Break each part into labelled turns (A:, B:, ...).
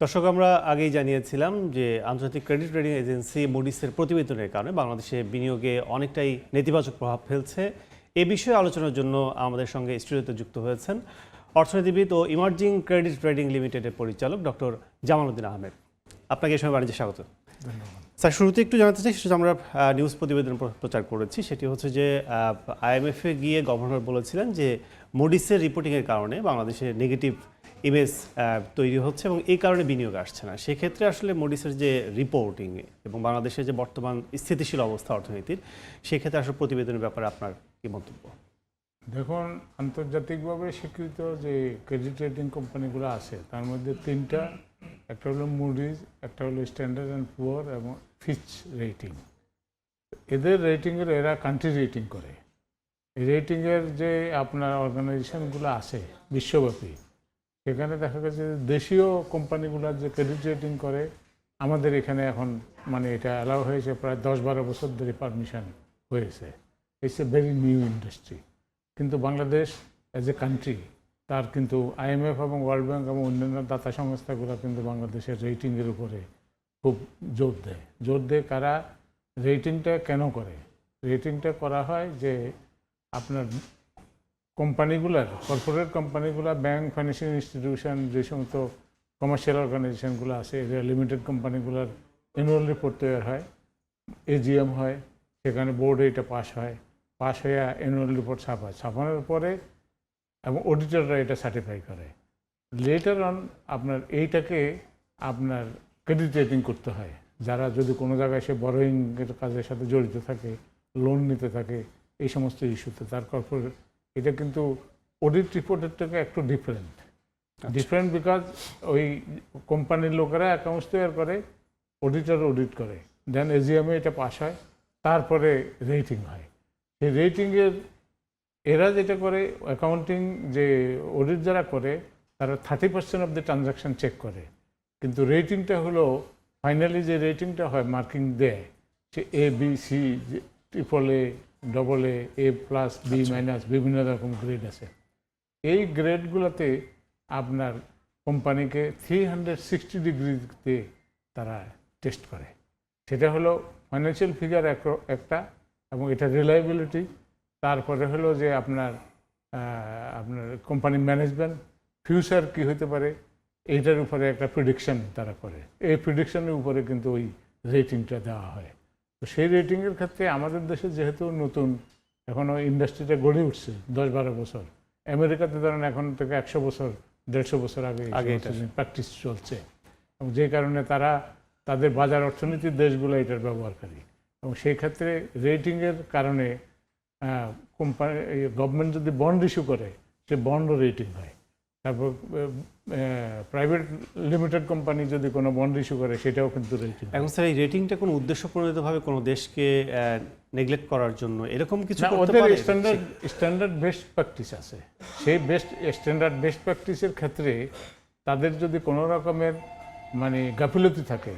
A: দর্শক আমরা আগেই জানিয়েছিলাম যে আন্তর্জাতিক ক্রেডিট রেটিং এজেন্সি মুডিসের প্রতিবেদনের কারণে বাংলাদেশে বিনিয়োগে অনেকটাই নেতিবাচক প্রভাব ফেলছে। এ বিষয়ে আলোচনার জন্য আমাদের সঙ্গে স্টুডিওতে যুক্ত হয়েছেন অর্থনীতিবিদ ও ইমার্জিং ক্রেডিট ট্রেডিং লিমিটেডের পরিচালক ডক্টর জামালউদ্দিন আহমেদ। আপনাকে এই সময় বাণিজ্যে স্বাগত। স্যার শুরুতে একটু জানাতে চাই সেটা আমরা নিউজ প্রতিবেদন প্রচার করেছি সেটি হচ্ছে যে আইএমএফে গিয়ে গভর্নর বলেছিলেন যে মুডিসের রিপোর্টিংয়ের কারণে বাংলাদেশে নেগেটিভ ইমেজ তৈরি হচ্ছে এবং এই কারণে বিনিয়োগ আসছে না। সেক্ষেত্রে আসলে মুডিসের যে রিপোর্টিং এবং বাংলাদেশের যে বর্তমান স্থিতিশীল অবস্থা অর্থনীতির, সেক্ষেত্রে আসলে প্রতিবেদনের ব্যাপারে আপনার কি মন্তব্য?
B: দেখুন, আন্তর্জাতিকভাবে স্বীকৃত যে ক্রেডিট রেটিং কোম্পানিগুলো আছে, তার মধ্যে তিনটা, একটা হলো মুডিজ একটা হলো স্ট্যান্ডার্ড অ্যান্ড পুয়ার এবং ফিচ রেটিং এদের রেটিংয়ের এরা কান্ট্রি রেটিং করে। এই রেটিংয়ের যে আপনার অর্গানাইজেশনগুলো আছে, বিশ্বব্যাপী সেখানে দেখা গেছে যে দেশীয় কোম্পানিগুলো যে ক্রেডিট রেটিং করে, আমাদের এখানে এখন মানে এটা অ্যালাউ হয়েছে প্রায় দশ বারো বছর ধরে পারমিশন হয়েছে। It's a very new industry কিন্তু বাংলাদেশ অ্যাজ এ কান্ট্রি তার কিন্তু আইএমএফ এবং ওয়ার্ল্ড ব্যাংক এবং অন্যান্য দাতা সংস্থাগুলো কিন্তু বাংলাদেশের রেটিংয়ের উপরে খুব জোর দেয়। জোর দেয় কারা রেটিংটা কেন করে? রেটিংটা করা হয় যে আপনার কোম্পানিগুলার কর্পোরেট কোম্পানিগুলা ব্যাংক ফাইন্যান্সিয়াল ইনস্টিটিউশন যে সমস্ত কমার্শিয়াল অর্গানাইজেশনগুলো আছে এদের লিমিটেড কোম্পানিগুলোর অ্যানুয়াল রিপোর্ট তৈরি হয় এজিএম হয়, সেখানে বোর্ডে এটা পাস হয় পাস হয়ে অ্যানুয়াল রিপোর্ট ছাপায় ছাপানোর পরে এবং অডিটররা এটা সার্টিফাই করে। লেটার অন আপনার এইটাকে আপনার ক্রেডিট রেটিং করতে হয়। যারা যদি কোনো জায়গায় সে বড়োইংয়ের কাজের সাথে জড়িত থাকে লোন নিতে থাকে, এই সমস্ত ইস্যুতে তার কর্পোরেট এটা কিন্তু অডিট রিপোর্টের থেকে একটু ডিফারেন্ট ডিফারেন্ট বিকজ ওই কোম্পানির লোকেরা অ্যাকাউন্টস তৈরি করে অডিটর অডিট করে। দেন এজিএমে এটা পাস হয় তারপরে রেটিং হয়। সেই রেটিংয়ের এরা যেটা করে অ্যাকাউন্টিং যে অডিট যারা করে তারা thirty percent of the transaction check করে। কিন্তু রেটিংটা হলো ফাইনালি যে রেটিংটা হয় মার্কিং দেয় সে A B C triple A double A A plus B minus বিভিন্ন রকম গ্রেড আছে। এই গ্রেডগুলোতে আপনার কোম্পানিকে থ্রি হান্ড্রেড সিক্সটি ডিগ্রিতে তারা টেস্ট করে। সেটা হলো ফাইন্যান্সিয়াল ফিগার একটা এবং এটা রিলায়েবিলিটি তারপরে হলো যে আপনার আপনার কোম্পানি ম্যানেজমেন্ট ফিউচার কি হতে পারে এইটার উপরে একটা প্রিডিকশন তারা করে। এই প্রিডিকশনের উপরে কিন্তু ওই রেটিংটা দেওয়া হয়। তো সেই রেটিংয়ের ক্ষেত্রে আমাদের দেশে যেহেতু নতুন এখনও ইন্ডাস্ট্রিটা গড়ে উঠছে দশ বারো বছর আমেরিকাতে ধরেন এখন থেকে একশো বছর দেড়শো বছর আগে
A: আগে
B: প্র্যাকটিস চলছে। এবং যে কারণে তারা তাদের বাজার অর্থনীতির দেশগুলো এটার ব্যবহারকারী। এবং সেই ক্ষেত্রে রেটিংয়ের কারণে কোম্পানি গভর্নমেন্ট যদি বন্ড ইস্যু করে সে বন্ডও রেটিং হয়। তারপর প্রাইভেট লিমিটেড কোম্পানি যদি কোনো বন্ড ইস্যু করে সেটাও কিন্তু রেটিং
A: এখন স্যার এই রেটিংটা কোনো উদ্দেশ্য প্রণোদিতভাবে কোনো দেশকে নেগলেক্ট করার জন্য এরকম কিছু
B: ওদের স্ট্যান্ডার্ড স্ট্যান্ডার্ড বেস্ট প্র্যাকটিস আছে। সেই বেস্ট স্ট্যান্ডার্ড বেস্ট প্র্যাকটিসের ক্ষেত্রে তাদের যদি কোনো রকমের মানে গাফিলতি থাকে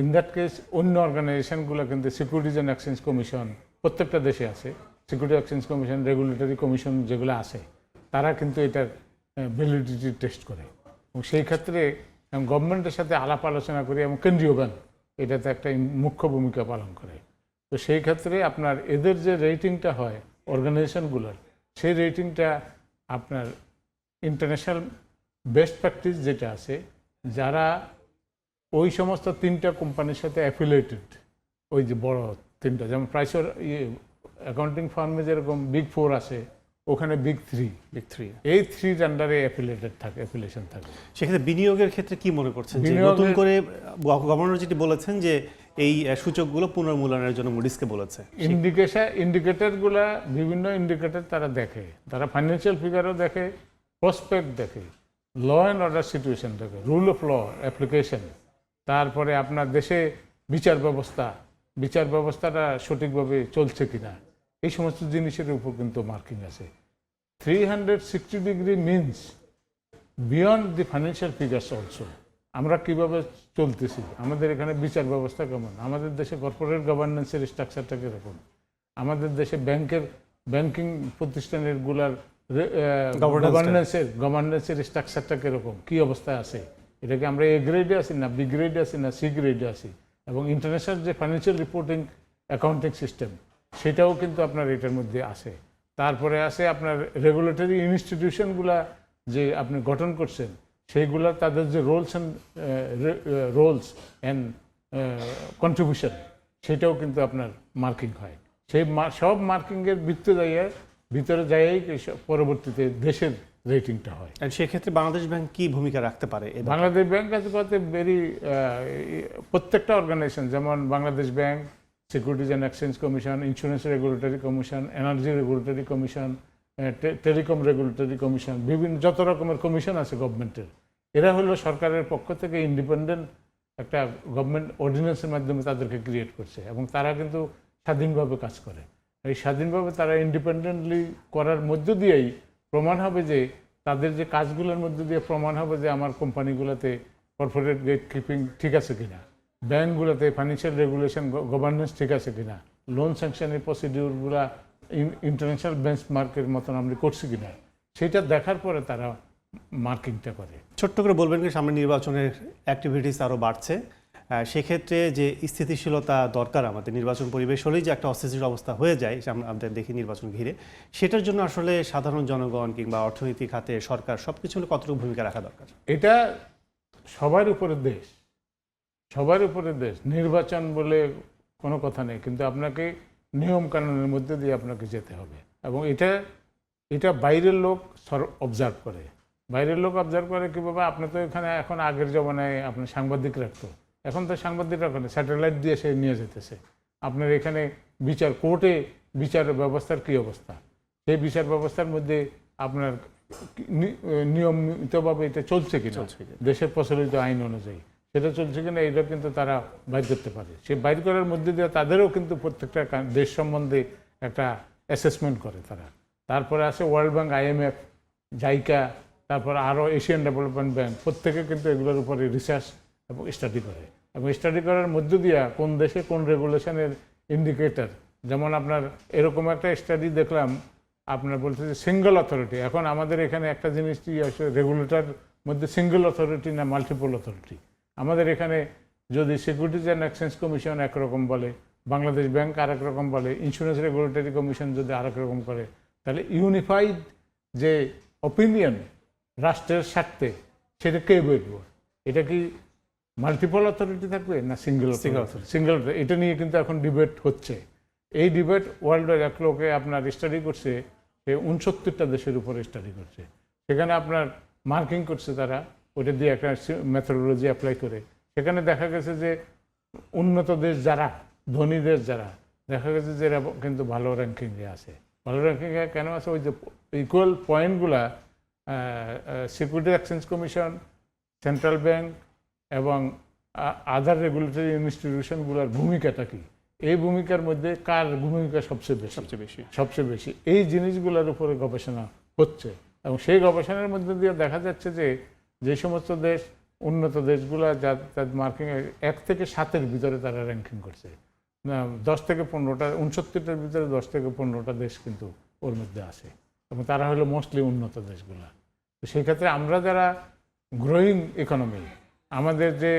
B: ইন দ্যাট কেস অন্য অর্গানাইজেশনগুলো কিন্তু সিকিউরিটিজ অ্যান্ড এক্সচেঞ্জ কমিশন প্রত্যেকটা দেশে আছে। Security exchange commission regulatory commission যেগুলো আছে তারা কিন্তু এটার ভ্যালিডিটি টেস্ট করে। এবং সেই ক্ষেত্রে গভর্নমেন্টের সাথে আলাপ আলোচনা করে এবং কেন্দ্রীয় ব্যাংক এটাতে একটা মুখ্য ভূমিকা পালন করে। তো সেই ক্ষেত্রে আপনার এদের যে রেটিংটা হয় অর্গানাইজেশনগুলোর সেই রেটিংটা আপনার ইন্টারন্যাশনাল বেস্ট প্র্যাকটিস যেটা আছে, যারা ওই সমস্ত তিনটা কোম্পানির সাথে অ্যাফিলেটেড ওই যে বড় তিনটা, যেমন প্রাইসর ইয়ে অ্যাকাউন্টিং ফার্মে যেরকম বিগ ফোর আছে ওখানে বিগ থ্রি
A: বিগ থ্রি
B: এই থ্রির আন্ডারে অ্যাফিলিয়েটেড থাকে অ্যাফিলিয়েশন থাকে।
A: সেক্ষেত্রে বিনিয়োগের ক্ষেত্রে কি মনে করছেন যে নতুন করে গভর্নর যেটি বলেছেন যে এই সূচকগুলো পুনর্মূল্যায়নের জন্য মুডিসকে বলেছে।
B: ইন্ডিকেশন ইন্ডিকেটরগুলা বিভিন্ন ইন্ডিকেটর তারা দেখে। তারা ফাইন্যান্সিয়াল ফিগারও দেখে প্রসপেক্ট দেখে ল অ্যান্ড অর্ডার সিচুয়েশন দেখে রুল অফ ল অ্যাপ্লিকেশন তারপরে আপনার দেশে বিচার ব্যবস্থা বিচার ব্যবস্থাটা সঠিকভাবে চলছে কিনা। এই সমস্ত জিনিসের উপর কিন্তু মার্কিং আছে। Three hundred sixty degree means beyond the financial figures also আমরা কীভাবে চলতেছি? আমাদের এখানে বিচার ব্যবস্থা কেমন? আমাদের দেশে কর্পোরেট গভর্নেন্সের স্ট্রাকচারটা কীরকম? আমাদের দেশে ব্যাংকের ব্যাংকিং
A: প্রতিষ্ঠানেরগুলার।
B: গভর্নেন্সের গভর্নেন্সের স্ট্রাকচারটা কীরকম? কী অবস্থায় আছে? এটাকে আমরা এ গ্রেডে আছি না বি গ্রেডে আছি না সি গ্রেডে আছি? এবং ইন্টারন্যাশনাল যে ফাইন্যান্সিয়াল রিপোর্টিং অ্যাকাউন্টিং সিস্টেম সেটাও কিন্তু আপনার এটার মধ্যে আসে তারপরে আছে আপনার রেগুলেটরি ইনস্টিটিউশনগুলা যে আপনি গঠন করছেন সেইগুলা তাদের যে roles and roles and contribution সেটাও কিন্তু আপনার মার্কিং হয়। সেই সব মার্কিংয়ের ভিতরে যাইয়ে ভিতরে যাইয়েই পরবর্তীতে দেশের রেটিংটা হয়।
A: সেক্ষেত্রে বাংলাদেশ ব্যাংক কি ভূমিকা রাখতে পারে
B: বাংলাদেশ ব্যাংক কাজ করতে ভেরি প্রত্যেকটা অর্গানাইজেশন যেমন Bangladesh bank securities and exchange commission insurance regulatory commission energy regulatory commission telecom regulatory commission বিভিন্ন, যত রকমের কমিশন আছে গভর্নমেন্টের এরা হলো সরকারের পক্ষ থেকে ইন্ডিপেন্ডেন্ট একটা গভর্নমেন্ট অর্ডিন্যান্সের মাধ্যমে তাদেরকে ক্রিয়েট করছে এবং তারা কিন্তু স্বাধীনভাবে কাজ করে। এই স্বাধীনভাবে তারা ইন্ডিপেন্ডেন্টলি করার মধ্য দিয়েই প্রমাণ হবে যে তাদের যে কাজগুলোর মধ্যে দিয়ে প্রমাণ হবে যে আমার কোম্পানিগুলোতে কর্পোরেট গেট কিপিং ঠিক আছে কিনা। ব্যাংকগুলোতে ফাইন্যান্সিয়াল রেগুলেশন গভর্নেন্স ঠিক আছে কিনা? লোন স্যাংশনের প্রসিডিউরগুলো ইন্টারন্যাশনাল বেঞ্চমার্কের মতন আমরা করছি কিনা? সেটা দেখার পরে তারা মার্কিংটা করে।
A: ছোট্ট করে বলবেন কি সামনে নির্বাচনের অ্যাক্টিভিটিস আরও বাড়ছে। সেক্ষেত্রে যে স্থিতিশীলতা দরকার আমাদের নির্বাচন পরিবেশ হলেই যে একটা অস্থিতিশীল অবস্থা হয়ে যায় আমরা আমাদের দেখি নির্বাচন ঘিরে সেটার জন্য আসলে সাধারণ জনগণ কিংবা অর্থনীতি খাতে সরকার সব কিছু কতটুকু ভূমিকা রাখা দরকার?
B: এটা সবার উপরে দেশ। সবার উপরে দেশ নির্বাচন বলে কোনো কথা নেই কিন্তু আপনাকে নিয়ম কানুনের মধ্যে দিয়ে আপনাকে যেতে হবে। এবং এটা এটা বাইরের লোক অবজার্ভ করে। বাইরের লোক অবজার্ভ করে কি বাবা আপনি তো এখানে এখন আগের জমানায় আপনি সাংবাদিক রাখতো। এখন তো সাংবাদিক রাখেন স্যাটেলাইট দিয়ে সে নিয়ে যেতেছে। আপনার এখানে বিচার কোর্টে বিচার ব্যবস্থার কী অবস্থা? সেই বিচার ব্যবস্থার মধ্যে আপনার নিয়মিতভাবে এটা চলছে কি
A: চলছে
B: দেশের প্রচলিত আইন অনুযায়ী। সেটা চলছে কিনা এটা কিন্তু তারা বাইর করতে পারে। সে বাইর করার মধ্যে দিয়ে তাদেরও কিন্তু প্রত্যেকটা দেশ সম্বন্ধে একটা অ্যাসেসমেন্ট করে তারা। তারপরে আছে ওয়ার্ল্ড ব্যাংক আইএমএফ জাইকা তারপর আরও এশিয়ান ডেভেলপমেন্ট ব্যাংক প্রত্যেকে কিন্তু এগুলোর উপরে রিসার্চ এবং স্টাডি করে। এবং স্টাডি করার মধ্য দিয়া কোন দেশে কোন রেগুলেশনের ইন্ডিকেটর যেমন আপনার এরকম একটা স্টাডি দেখলাম, আপনার বলতে যে সিঙ্গেল অথরিটি এখন আমাদের এখানে একটা জিনিসটি রেগুলেটর মধ্যে সিঙ্গেল অথরিটি না মাল্টিপল অথরিটি আমাদের এখানে যদি সিকিউরিটিজ অ্যান্ড এক্সচেঞ্জ কমিশন একরকম বলে বাংলাদেশ ব্যাংক আরেক রকম বলে ইন্স্যুরেন্স রেগুলেটরি কমিশন যদি আরেক রকম করে তাহলে ইউনিফাইড যে অপিনিয়ন রাষ্ট্রের স্বার্থে সেটা কে বলব? এটা কি মাল্টিপল অথরিটি থাকবে না সিঙ্গেল সিঙ্গেল সিঙ্গেল এটা নিয়ে কিন্তু এখন ডিবেট হচ্ছে। এই ডিবেট ওয়ার্ল্ডের এক লোকে আপনার স্টাডি করছে সে উনসত্তরটা দেশের উপরে স্টাডি করছে। সেখানে আপনার মার্কিং করছে তারা। ওটা দিয়ে একটা মেথোডোলজি অ্যাপ্লাই করে। সেখানে দেখা গেছে যে উন্নত দেশ যারা ধনী দেশ যারা দেখা গেছে যে এরা কিন্তু ভালো র্যাঙ্কিংয়ে আছে। ভালো র্যাঙ্কিংয়ে কেন আছে? ওই যে equal পয়েন্টগুলা security exchange commission central bank এবং আদার রেগুলেটরি ইনস্টিটিউশনগুলোর ভূমিকাটা কি? এই ভূমিকার মধ্যে কার ভূমিকা সবচেয়ে বেশি?
A: সবচেয়ে বেশি।
B: সবচেয়ে বেশি। এই জিনিসগুলোর উপরে গবেষণা হচ্ছে। এবং সেই গবেষণার মধ্যে দিয়ে দেখা যাচ্ছে যে যে সমস্ত দেশ উন্নত দেশগুলো যা তার মার্কিং এক থেকে সাতের ভিতরে তারা র্যাঙ্কিং করছে। দশ থেকে পনেরোটা উনসত্তরটার ভিতরে দশ থেকে পনেরোটা দেশ কিন্তু ওর মধ্যে আছে এবং তারা হলো মোস্টলি উন্নত দেশগুলো। তো সেই ক্ষেত্রে আমরা যারা গ্রোয়িং ইকোনমি আমাদের যে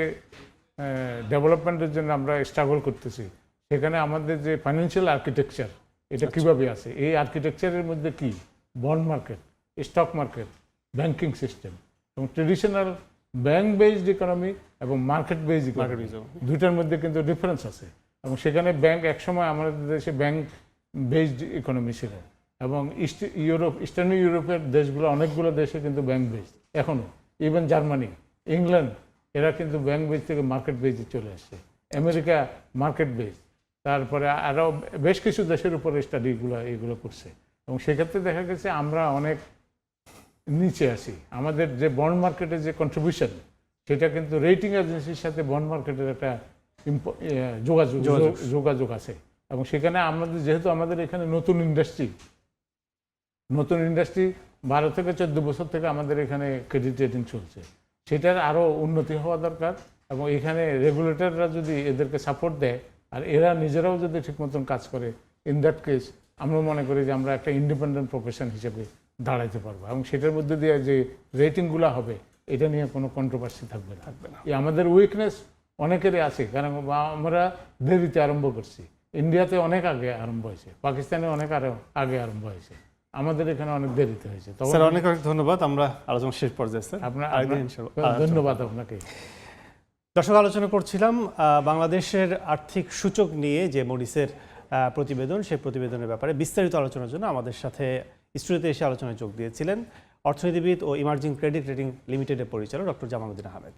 B: ডেভেলপমেন্টের জন্য আমরা স্ট্রাগল করতেছি সেখানে আমাদের যে ফাইন্যান্সিয়াল আর্কিটেকচার এটা কীভাবে আছে? এই আর্কিটেকচারের মধ্যে কি? Bond market stock market banking system এবং ট্রেডিশনাল ব্যাংক বেসড ইকোনমি এবং মার্কেট বেসড ইকোনমি দুইটার মধ্যে কিন্তু ডিফারেন্স আছে। এবং সেখানে ব্যাংক একসময় আমাদের দেশে ব্যাংক বেসড ইকোনমি ছিল। এবং ইস্ট ইউরোপ ইস্টার্ন ইউরোপের দেশগুলো অনেকগুলো দেশে কিন্তু ব্যাংক বেসড এখনও ইভেন জার্মানি ইংল্যান্ড এরা কিন্তু ব্যাংক বেস থেকে মার্কেট বেসে চলে আসছে। আমেরিকা মার্কেট বেস তারপরে আরও বেশ কিছু দেশের উপরে স্টাডিগুলো এগুলো করছে। এবং সেক্ষেত্রে দেখা গেছে আমরা অনেক নিচে আসি আমাদের যে বন্ড মার্কেটের যে কন্ট্রিবিউশন সেটা কিন্তু রেটিং এজেন্সির সাথে বন্ড মার্কেটের একটা যোগাযোগ
A: যোগাযোগ।
B: যোগাযোগ আছে। এবং সেখানে আমাদের যেহেতু আমাদের এখানে নতুন ইন্ডাস্ট্রি নতুন ইন্ডাস্ট্রি বারো থেকে চোদ্দ বছর থেকে আমাদের এখানে ক্রেডিট রেটিং চলছে। সেটার আরও উন্নতি হওয়া দরকার এবং এখানে রেগুলেটররা যদি এদেরকে সাপোর্ট দেয় আর এরা নিজেরাও যদি ঠিক মতন কাজ করে ইন দ্যাট কেস আমরা মনে করি যে আমরা একটা ইন্ডিপেন্ডেন্ট প্রফেশন হিসেবে দাঁড়াইতে পারব। এবং সেটার মধ্যে দিয়ে যে রেটিংগুলো হবে এটা নিয়ে কোনো কন্ট্রোভার্সি থাকবে না। এই আমাদের উইকনেস অনেকেরই আছে। কারণ আমরা দেরিতে আরম্ভ করছি। ইন্ডিয়াতে অনেক আগে আরম্ভ হয়েছে। পাকিস্তানে অনেক আরো- আগে আরম্ভ হয়েছে। আমাদের এখানে অনেক দেরিতে হয়েছে। তখন
A: স্যার অনেক অনেক ধন্যবাদ। আমরা আলোচনা শেষ পর্যায়ে স্যার।
B: আপনার ধন্যবাদ আপনাকে।
A: দর্শক আলোচনা করছিলাম আহ, বাংলাদেশের আর্থিক সূচক নিয়ে যে মডিসের আহ, প্রতিবেদন সেই প্রতিবেদনের ব্যাপারে বিস্তারিত আলোচনার জন্য আমাদের সাথে স্টুডিওতে এসে আলোচনায় যোগ দিয়েছিলেন অর্থনীতিবিদ ও ইমার্জিং ক্রেডিট রেটিং লিমিটেডের পরিচালক ডক্টর জামালউদ্দিন আহমেদ।